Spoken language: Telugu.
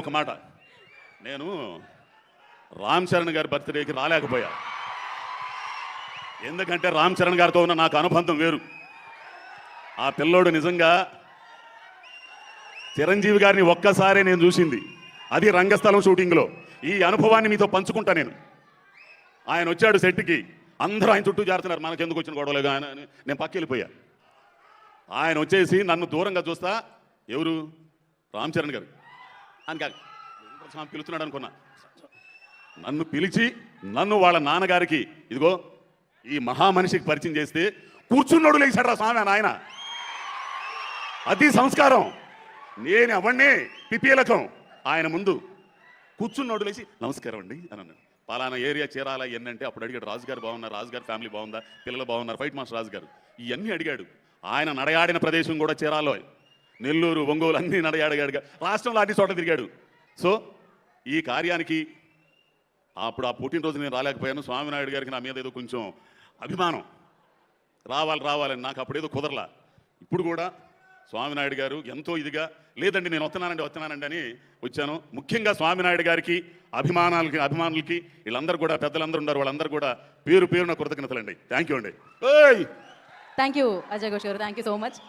ఒక మాట. నేను రామ్ చరణ్ గారి బర్త్డేకి రాలేకపోయా. ఎందుకంటే రామ్ చరణ్ గారితో ఉన్న నాకు అనుబంధం వేరు. ఆ పిల్లోడు నిజంగా చిరంజీవి గారిని ఒక్కసారే నేను చూసింది. అది రంగస్థలం షూటింగ్లో. ఈ అనుభవాన్ని మీతో పంచుకుంటా నేను. ఆయన వచ్చాడు సెట్కి. అందరూ ఆయన చుట్టూ చేరుతున్నారు మనకెందుకు వచ్చిన గొడవలేదు ఆయన నేను పక్క వెళ్ళిపోయా. ఆయన వచ్చేసి నన్ను దూరంగా చూస్తా. ఎవరు? రామ్ చరణ్ గారు. అని కాదు. స్వామి పిలుస్తున్నాడు అనుకున్నా. నన్ను పిలిచి నన్ను వాళ్ళ నాన్నగారికి ఇదిగో ఈ మహామనిషికి పరిచయం చేస్తే కూర్చున్నాడు లేచాడు స్వామి నాయన. ఆయన అది సంస్కారం. నేను అవన్నీ పిపీలకం ఆయన ముందు కూర్చున్నోడు లేచి నమస్కారం అండి అని అన్నాడు. పలానా ఏరియా చీరాల ఎన్నంటే అప్పుడు అడిగాడు రాజుగారు బాగున్నారు? రాజుగారు ఫ్యామిలీ బాగుందా? పిల్లలు బాగున్నారు? ఫైట్ మాస్టర్ రాజుగారు. ఇవన్నీ అడిగాడు. ఆయన నడయాడిన ప్రదేశం కూడా చీరాలో నెల్లూరు ఒంగోలు అన్ని నడయాడిగాడు రాష్ట్రంలో అన్ని చోట్ల తిరిగాడు. సో ఈ కార్యానికి అప్పుడు ఆ పుట్టినరోజు నేను రాలేకపోయాను. స్వామినాయుడు గారికి నా మీద ఏదో కొంచెం అభిమానం. రావాలి రావాలని నాకు అప్పుడేదో కుదరలా. ఇప్పుడు కూడా స్వామినాయుడు గారు ఎంతో ఇదిగా లేదండి నేను వస్తున్నానండి వస్తున్నానండి అని వచ్చాను. ముఖ్యంగా స్వామినాయుడు గారికి అభిమానాలకి అభిమానులకి వీళ్ళందరూ కూడా పెద్దలందరూ ఉన్నారు వాళ్ళందరూ కూడా పేరు పేరున కృతజ్ఞతలండి. థ్యాంక్ యూ అండి. ఓయ్ థ్యాంక్ యూ అజయ్ ఘోష్ గారు. Thank you so much